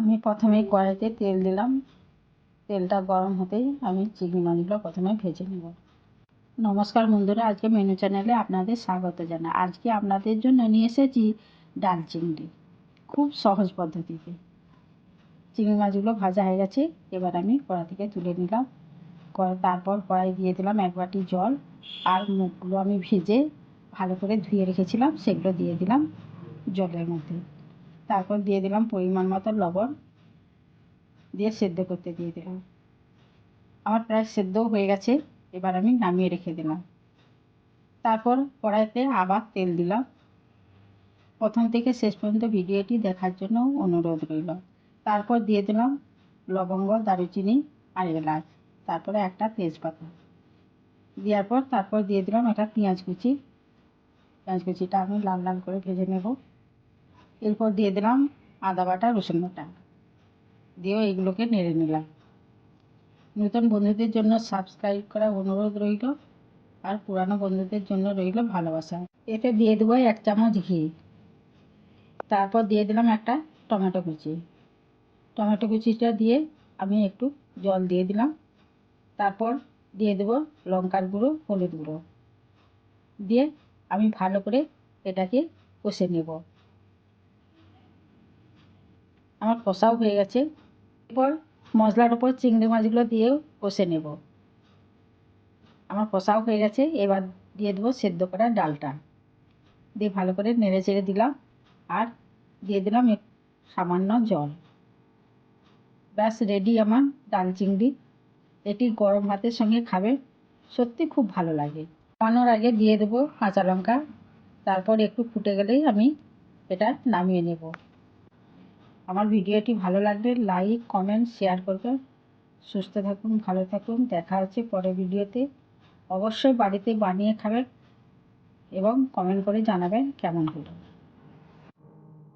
আমি প্রথমে কড়াইতে তেল দিলাম। তেলটা গরম হতেই আমি চিংড়ি মাছগুলো প্রথমে ভেজে নেব। নমস্কার বন্ধুরা, আজকে মেনু চ্যানেলে আপনাদের স্বাগত জানাই। আজকে আপনাদের জন্য নিয়ে এসেছি ডাল চিংড়ি। খুব সহজ পদ্ধতিতে। চিংড়ি মাছগুলো ভাজা হয়ে গেছে, এবার আমি কড়া থেকে তুলে নিলাম। তারপর কড়াই দিয়ে দিলাম এক বাটি জল। আর মুখগুলো আমি ভেজে ভালো করে ধুয়ে রেখেছিলাম, সেগুলো দিয়ে দিলাম জলের মধ্যে। তারপর দিয়ে দিলাম পরিমাণ মতো লবণ। দিয়ে সেদ্ধ করতে দিয়ে দিলাম। আমার প্রায় সেদ্ধও হয়ে গেছে, এবার আমি নামিয়ে রেখে দিলাম। তারপর কড়াইতে আবার তেল দিলাম। প্রথম থেকে শেষ পর্যন্ত ভিডিওটি দেখার জন্য অনুরোধ রইল। তারপর দিয়ে দিলাম লবঙ্গ, দারুচিনি আর এলাচ। তারপরে একটা তেজপাতা। দেওয়ার পর তারপর দিয়ে দিলাম একটা পেঁয়াজ কুচি। পেঁয়াজ কুচিটা আমি লাল লাল করে ভেজে নেব। এরপর দিয়ে দিলাম আদা বাটা, রসুন বাটা। দিয়েও এগুলোকে নেড়ে নিলাম। নতুন বন্ধুদের জন্য সাবস্ক্রাইব করা অনুরোধ রইল আর পুরানো বন্ধুদের জন্য রইল ভালোবাসা। এতে দিয়ে দেবো এক চামচ ঘি। তারপর দিয়ে দিলাম একটা টমেটো কুচি। টমেটো কুচিটা দিয়ে আমি একটু জল দিয়ে দিলাম। তারপর দিয়ে দেবো লঙ্কার গুঁড়ো, হলুদ গুঁড়ো। দিয়ে আমি ভালো করে এটাকে কষে নেব আমার কষাও হয়ে গেছে। এরপর মশলার ওপর চিংড়ি মাছগুলো দিয়েও কষে নেব। আমার কষাও হয়ে গেছে, এবার দিয়ে দেবো সেদ্ধ করা ডালটা। দিয়ে ভালো করে নেড়ে চেড়ে দিলাম আর দিয়ে দিলাম সামান্য জল। ব্যাস রেডি আমার ডাল চিংড়ি। এটি গরম ভাতের সঙ্গে খাবে, সত্যি খুব ভালো লাগে। বানানোর আগে দিয়ে দেবো কাঁচা লঙ্কা, তারপর একটু ফুটে গেলেই আমি এটা নামিয়ে নেব। আমার ভিডিওটি ভালো লাগলে লাইক কমেন্ট শেয়ার করবেন। সুস্থ থাকুন, ভালো থাকুন। দেখা হচ্ছে পরের ভিডিওতে। অবশ্যই বাড়িতে বানিয়ে খাবেন এবং কমেন্ট করে জানাবেন কেমন হলো।